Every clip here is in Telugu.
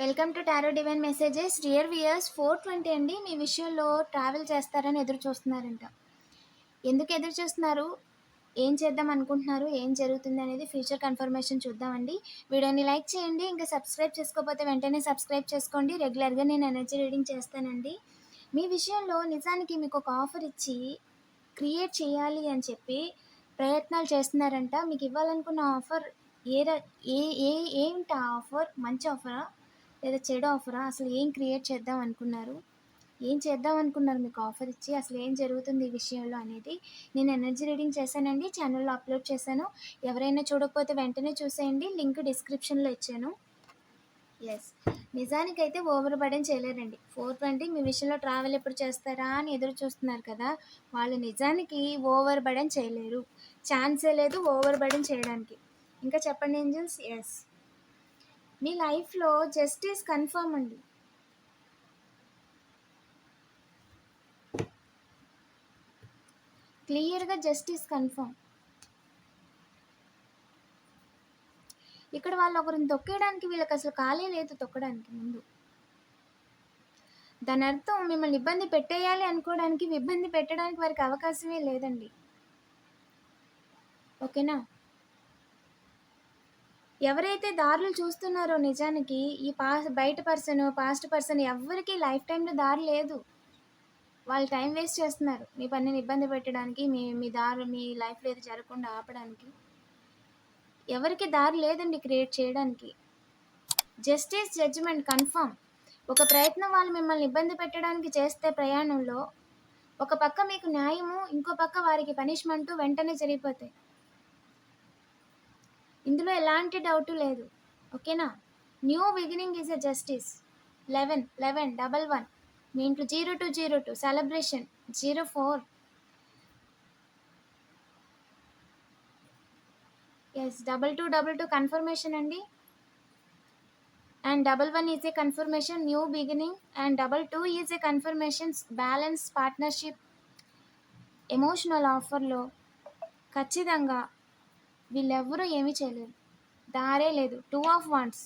Welcome to tarot divine messages. Dear viewers four twenty అండి. మీ విషయంలో ట్రావెల్ చేస్తారని ఎదురు చూస్తున్నారంట. ఎందుకు ఎదురు చూస్తున్నారు? ఏం చేద్దాం అనుకుంటున్నారు? ఏం జరుగుతుంది అనేది ఫ్యూచర్ కన్ఫర్మేషన్ చూద్దామండి. వీడియోని లైక్ చేయండి. ఇంకా సబ్స్క్రైబ్ చేసుకోకపోతే వెంటనే సబ్స్క్రైబ్ చేసుకోండి. రెగ్యులర్గా నేను ఎనర్జీ రీడింగ్ చేస్తానండి. మీ విషయంలో నిజానికి మీకు ఒక ఆఫర్ ఇచ్చి క్రియేట్ చేయాలి అని చెప్పి ప్రయత్నాలు చేస్తున్నారంట. మీకు ఇవ్వాలనుకున్న ఆఫర్ ఏ ఏ ఏ ఏంటి ఆ ఆఫర్? మంచి ఆఫరా? లేదా చెడు ఆఫరా? అసలు ఏం క్రియేట్ చేద్దాం అనుకున్నారు? ఏం చేద్దాం అనుకున్నారు మీకు ఆఫర్ ఇచ్చి? అసలు ఏం జరుగుతుంది ఈ విషయంలో అనేది నేను ఎనర్జీ రీడింగ్ చేశానండి ఛానల్లో అప్లోడ్ చేశాను. ఎవరైనా చూడకపోతే వెంటనే చూసేయండి లింక్ డిస్క్రిప్షన్లో ఇచ్చాను. ఎస్ నిజానికైతే ఓవర్ బర్డెన్ చేయలేరండి. ఫోర్ ట్వంటీ మీ విషయంలో ట్రావెల్ ఎప్పుడు చేస్తారా అని ఎదురు చూస్తున్నారు కదా వాళ్ళు నిజానికి ఓవర్ బర్డెన్ చేయలేరు. ఛాన్సే లేదు ఓవర్ బర్డెన్ చేయడానికి. ఇంకా చెప్పండి ఏంజల్స్ ఎస్ మీ లైఫ్లో జస్టిస్ కన్ఫర్మ్ అండి. క్లియర్గా జస్టిస్ కన్ఫర్మ్ ఇక్కడ వాళ్ళు ఒకరిని తొక్కేయడానికి వీళ్ళకి అసలు ఖాళీ లేదు తొక్కడానికి ముందు. దాని అర్థం మిమ్మల్ని ఇబ్బంది పెట్టేయాలి అనుకోవడానికి ఇబ్బంది పెట్టడానికి వారికి అవకాశమే లేదండి. ఓకేనా? ఎవరైతే దారులు చూస్తున్నారో నిజానికి ఈ పా బయట పర్సన్ పాస్ట్ పర్సన్ ఎవరికి లైఫ్ టైంలో దారి లేదు. వాళ్ళు టైం వేస్ట్ చేస్తున్నారు. మీ పనిని ఇబ్బంది పెట్టడానికి మీ మీ దారి మీ లైఫ్లో ఏది జరగకుండా ఆపడానికి. ఎవరికి దారి లేదండి క్రియేట్ చేయడానికి. Justice judgement confirm. ఒక ప్రయత్నం వాళ్ళు మిమ్మల్ని ఇబ్బంది పెట్టడానికి చేస్తే ప్రయాణంలో ఒక పక్క మీకు న్యాయము ఇంకో పక్క వారికి పనిష్మెంటు వెంటనే జరిగిపోతాయి. ఇందులో ఎలాంటి డౌట్ లేదు. ఓకేనా? New beginning is a justice eleven eleven double one మీ ఇంట్లో zero two zero two. Celebration zero four. Yes double two double two confirmation అండి. And double one is a confirmation new beginning and double two is a confirmation balance partnership emotional ఆఫర్లో ఖచ్చితంగా వీళ్ళెవ్వరూ ఏమీ చేయలేరు. దారే లేదు. టూ ఆఫ్ వన్స్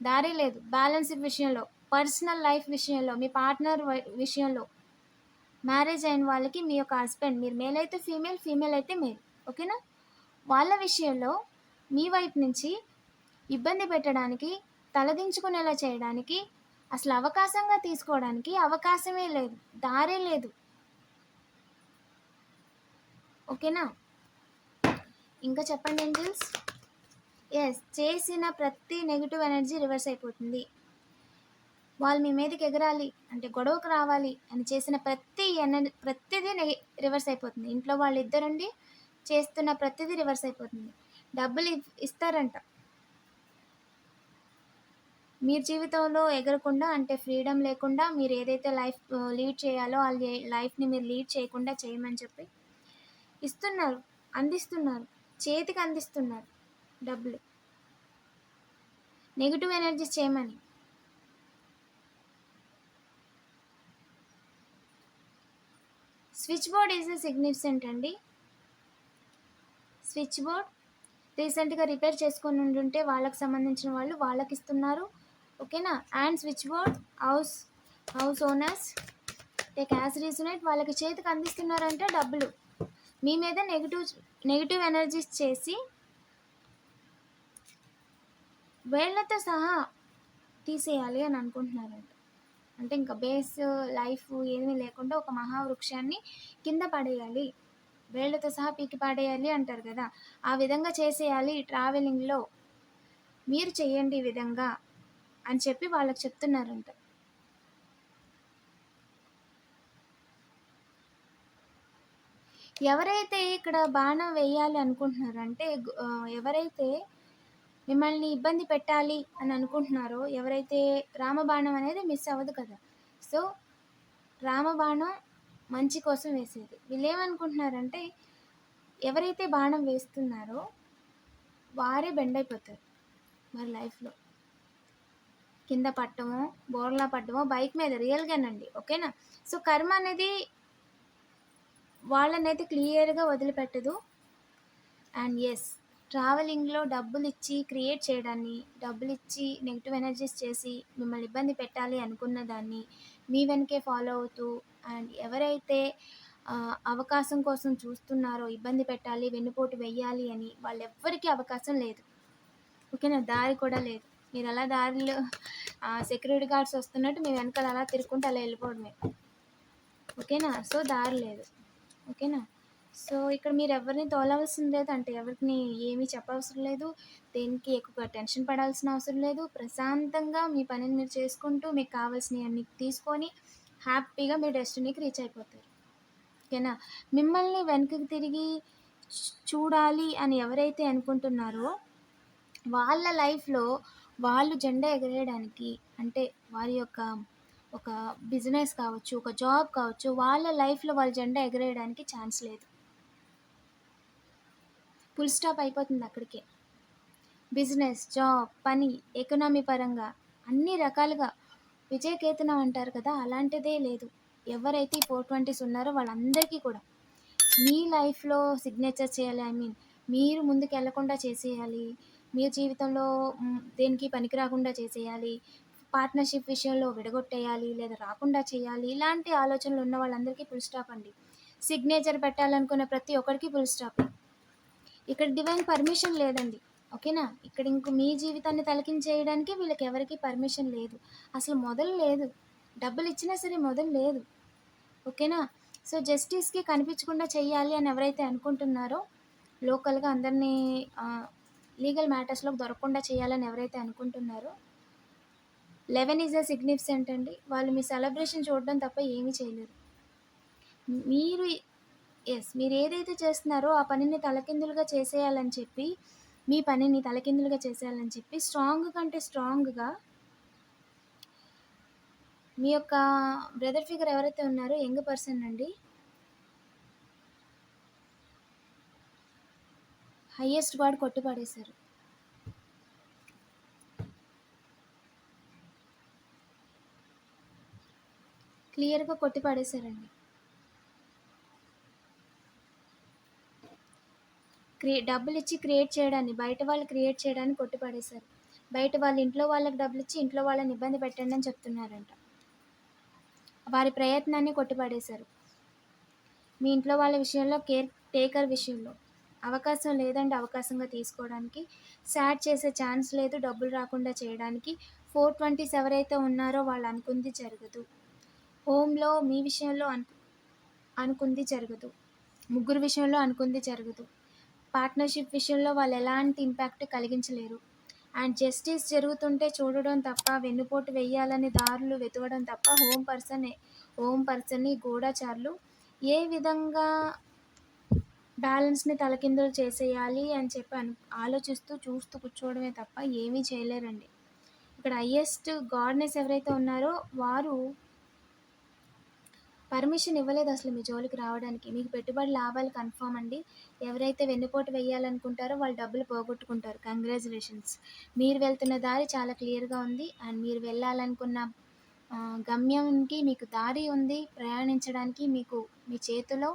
దారే లేదు. బ్యాలెన్స్ విషయంలో పర్సనల్ లైఫ్ విషయంలో మీ పార్ట్నర్ విషయంలో. మ్యారేజ్ అయిన వాళ్ళకి మీ యొక్క హస్బెండ్ మీరు మేల్ అయితే ఫీమేల్ ఫీమేల్ అయితే మేల్ ఓకేనా? వాళ్ళ విషయంలో మీ వైపు నుంచి ఇబ్బంది పెట్టడానికి తలదించుకునేలా చేయడానికి అసలు అవకాశంగా తీసుకోవడానికి అవకాశమే లేదు. దారే లేదు. ఓకేనా? ఇంకా చెప్పండి ఏంజల్స్? ఎస్ చేసిన ప్రతి నెగిటివ్ ఎనర్జీ రివర్స్ అయిపోతుంది. వాళ్ళు మీ మీదకి ఎగరాలి అంటే గొడవకు రావాలి అని చేసిన ప్రతి ఎనర్జీ ప్రతిదీ నెగి రివర్స్ అయిపోతుంది. ఇంట్లో వాళ్ళు ఇద్దరండి చేస్తున్న ప్రతిదీ రివర్స్ అయిపోతుంది. డబ్బులు ఇస్తారంట. మీరు జీవితంలో ఎగరకుండా అంటే ఫ్రీడమ్ లేకుండా మీరు ఏదైతే లైఫ్ లీడ్ చేయాలో ఆ లైఫ్ని మీరు లీడ్ చేయకుండా చేయమని చెప్పి ఇస్తున్నారు అందిస్తున్నారు. చేతికి అందిస్తున్నారు డబ్బులు. నెగిటివ్ ఎనర్జీస్ చేయమని. స్విచ్ బోర్డ్ ఈజ్ సిగ్నిఫికెంట్ అండి స్విచ్ బోర్డ్ రీసెంట్గా రిపేర్ చేసుకొని ఉండుంటే వాళ్ళకి సంబంధించిన వాళ్ళు వాళ్ళకి ఇస్తున్నారు. ఓకేనా and switch board house house owners take as resonate వాళ్ళకి చేతికి అందిస్తున్నారంటే డబ్బులు. మీ మీద నెగిటివ్ నెగిటివ్ ఎనర్జీస్ చేసి వేళ్ళతో సహా తీసేయాలి అని అనుకుంటున్నారంట. అంటే ఇంకా బేస్ లైఫ్ ఏమీ లేకుండా ఒక మహావృక్షాన్ని కింద పడేయాలి. వేళ్ళతో సహా పీకి పడేయాలి అంటారు కదా. ఆ విధంగా చేసేయాలి ట్రావెలింగ్లో మీరు చేయండి ఈ విధంగా అని చెప్పి వాళ్ళకి చెప్తున్నారంట. ఎవరైతే ఇక్కడ బాణం వేయాలి అనుకుంటున్నారో అంటే ఎవరైతే మిమ్మల్ని ఇబ్బంది పెట్టాలి అని అనుకుంటున్నారో ఎవరైతే రామబాణం అనేది మిస్ అవ్వదు కదా. సో రామబాణం మంచి కోసం వేసేది. వీళ్ళు ఏమనుకుంటున్నారంటే ఎవరైతే బాణం వేస్తున్నారో వారే బెండ్ అయిపోతారు మరి లైఫ్లో కింద పట్టమో బోర్లా పట్టమో బైక్ మీద రియల్గానండి ఓకేనా సో కర్మ అనేది వాళ్ళనైతే క్లియర్గా వదిలిపెట్టదు అండ్ ఎస్ ట్రావెలింగ్‌లో డబ్బులు ఇచ్చి క్రియేట్ చేయడాన్ని, డబ్బులు ఇచ్చి నెగిటివ్ ఎనర్జీస్ చేసి మిమ్మల్ని ఇబ్బంది పెట్టాలి అనుకున్న దాన్ని మీ వెనకే ఫాలో అవుతూ అండ్ ఎవరైతే అవకాశం కోసం చూస్తున్నారో ఇబ్బంది పెట్టాలి, వెన్నుపోటు వెయ్యాలి అని వాళ్ళెవ్వరికీ అవకాశం లేదు. ఓకేనా? దారి కూడా లేదు. మీరు అలా దారిలో సెక్యూరిటీ గార్డ్స్ వస్తున్నట్టు మీ వెనకాల అలా తిరుక్కుంటూ అలా వెళ్ళిపోవడమే. ఓకేనా? సో, దారి లేదు. ఓకేనా? సో, ఇక్కడ మీరు ఎవరిని తోలవలసిన లేదు. అంటే ఎవరిని ఏమీ చెప్పవసరం లేదు. దేనికి ఎక్కువగా టెన్షన్ పడాల్సిన అవసరం లేదు. ప్రశాంతంగా మీ పనిని మీరు చేసుకుంటూ మీకు కావాల్సినయన్నీ తీసుకొని హ్యాపీగా మీ డెస్టినీకి రీచ్ అయిపోతారు. ఓకేనా? మిమ్మల్ని వెనకకి తిరిగి చూడాలి అని ఎవరైతే అనుకుంటున్నారో వాళ్ళ లైఫ్‌లో వాళ్ళు జెండా ఎగరేయడానికి అంటే వారి యొక్క ఒక బిజినెస్ కావచ్చు, ఒక జాబ్ కావచ్చు, వాళ్ళ లైఫ్‌లో వాళ్ళ జెండా ఎగరేయడానికి ఛాన్స్ లేదు. ఫుల్ స్టాప్ అయిపోతుంది అక్కడికే. బిజినెస్, జాబ్, పని, ఎకనామీ పరంగా అన్ని రకాలుగా విజయకేతనం అంటారు కదా! అలాంటిదే లేదు. ఎవరైతే ఫోర్ ట్వంటీస్ ఉన్నారో వాళ్ళందరికీ కూడా మీ లైఫ్‌లో సిగ్నేచర్ చేయాలి. ఐ మీన్ మీరు ముందుకు వెళ్ళకుండా చేసేయాలి. మీ జీవితంలో దేనికి పనికి రాకుండా చేసేయాలి. పార్ట్నర్‌షిప్ విషయంలో విడగొట్టేయాలి లేదా రాకుండా చేయాలి. ఇలాంటి ఆలోచనలు ఉన్న వాళ్ళందరికీ ఫుల్ స్టాప్ అండి. సిగ్నేచర్ పెట్టాలనుకున్న ప్రతి ఒక్కరికి ఫుల్ స్టాప్. ఇక్కడ డివైన్ పర్మిషన్ లేదండి. ఓకేనా? ఇక్కడ ఇంక మీ జీవితాన్ని తలకించేయడానికి వీళ్ళకి ఎవరికీ పర్మిషన్ లేదు. అసలు మొదలు లేదు. డబ్బులు ఇచ్చినా సరే మొదలు లేదు. ఓకేనా? సో, జస్టిస్‌కి కనిపించకుండా చేయాలి అని ఎవరైతే అనుకుంటున్నారో లోకల్‌గా అందరినీ లీగల్ మ్యాటర్స్‌లోకి దొరకకుండా చేయాలని ఎవరైతే అనుకుంటున్నారో 11 ఈజ్ ఎ సిగ్నిఫికెంట్ అండి. వాళ్ళు మీ సెలబ్రేషన్ చూడడం తప్ప ఏమీ చేయలేరు. మీరు ఎస్ మీరు ఏదైతే చేస్తున్నారో ఆ పనిని తలకిందులుగా చేసేయాలని చెప్పి మీ పనిని తలకిందులుగా చేసేయాలని చెప్పి స్ట్రాంగ్ కంటే స్ట్రాంగ్‌గా మీ యొక్క బ్రదర్ ఫిగర్ ఎవరైతే ఉన్నారో యంగ్ పర్సన్ అండి. హయ్యెస్ట్ గాడ్ కొట్టుపడేశారు క్లియర్‌గా కొట్టి పడేశారండి. డబ్బులు ఇచ్చి క్రియేట్ చేయడాన్ని, బయట వాళ్ళు క్రియేట్ చేయడాన్ని కొట్టి పడేశారు. బయట వాళ్ళ ఇంట్లో వాళ్ళకి డబ్బులు ఇచ్చి ఇంట్లో వాళ్ళని ఇబ్బంది పెట్టండి అని చెప్తున్నారంట. వారి ప్రయత్నాన్ని కొట్టిపడేశారు మీ ఇంట్లో వాళ్ళ విషయంలో కేర్ టేకర్ విషయంలో అవకాశం లేదండి అవకాశంగా తీసుకోవడానికి. సాడ్ చేసే ఛాన్స్ లేదు డబ్బులు రాకుండా చేయడానికి. 420స్ ఎవరైతే ఉన్నారో వాళ్ళు అనుకుంది జరగదు. హోమ్‌లో మీ విషయంలో అను అనుకుంది జరగదు. ముగ్గురు విషయంలో అనుకుంది జరగదు. పార్ట్నర్‌షిప్ విషయంలో వాళ్ళు ఎలాంటి ఇంపాక్ట్ కలిగించలేరు. అండ్ జస్టిస్ జరుగుతుంటే చూడడం తప్ప, వెన్నుపోటు వెయ్యాలని దారులు వెతవడం తప్ప హోమ్ పర్సనే హోమ్ పర్సన్‌ని గూఢచారులు ఏ విధంగా బ్యాలెన్స్‌ని తలకిందులు చేసేయాలి అని చెప్పి అను ఆలోచిస్తూ చూస్తూ కూర్చోవడమే తప్ప ఏమీ చేయలేరండి. ఇక్కడ హైయెస్ట్ గాడ్‌నెస్ ఎవరైతే ఉన్నారో వారు పర్మిషన్ ఇవ్వలేదు అసలు మీ జోలికి రావడానికి. మీకు పెట్టుబడి లాభాలు కన్ఫర్మ్ అండి. ఎవరైతే వెన్నుపోటు వెయ్యాలనుకుంటారో వాళ్ళు డబ్బులు పోగొట్టుకుంటారు. కంగ్రాచులేషన్స్ మీరు వెళ్తున్న దారి చాలా క్లియర్‌గా ఉంది. అండ్ మీరు వెళ్ళాలనుకున్న గమ్యంకి మీకు దారి ఉంది. ప్రయాణించడానికి మీకు మీ చేతిలో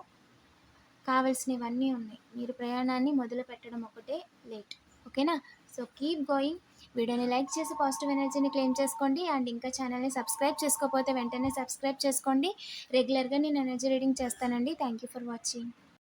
కావలసినవన్నీ ఉన్నాయి. మీరు ప్రయాణాన్ని మొదలుపెట్టడం ఒకటే లేట్. ఓకేనా? So, keep going. వీడియోని లైక్ చేసి పాజిటివ్ ఎనర్జీని క్లెయిమ్ చేసుకోండి. అండ్ ఇంకా ఛానల్‌ని సబ్స్క్రైబ్ చేసుకోకపోతే వెంటనే సబ్స్క్రైబ్ చేసుకోండి. రెగ్యులర్‌గా నేను ఎనర్జీ రీడింగ్ చేస్తానండి. Thank you for watching.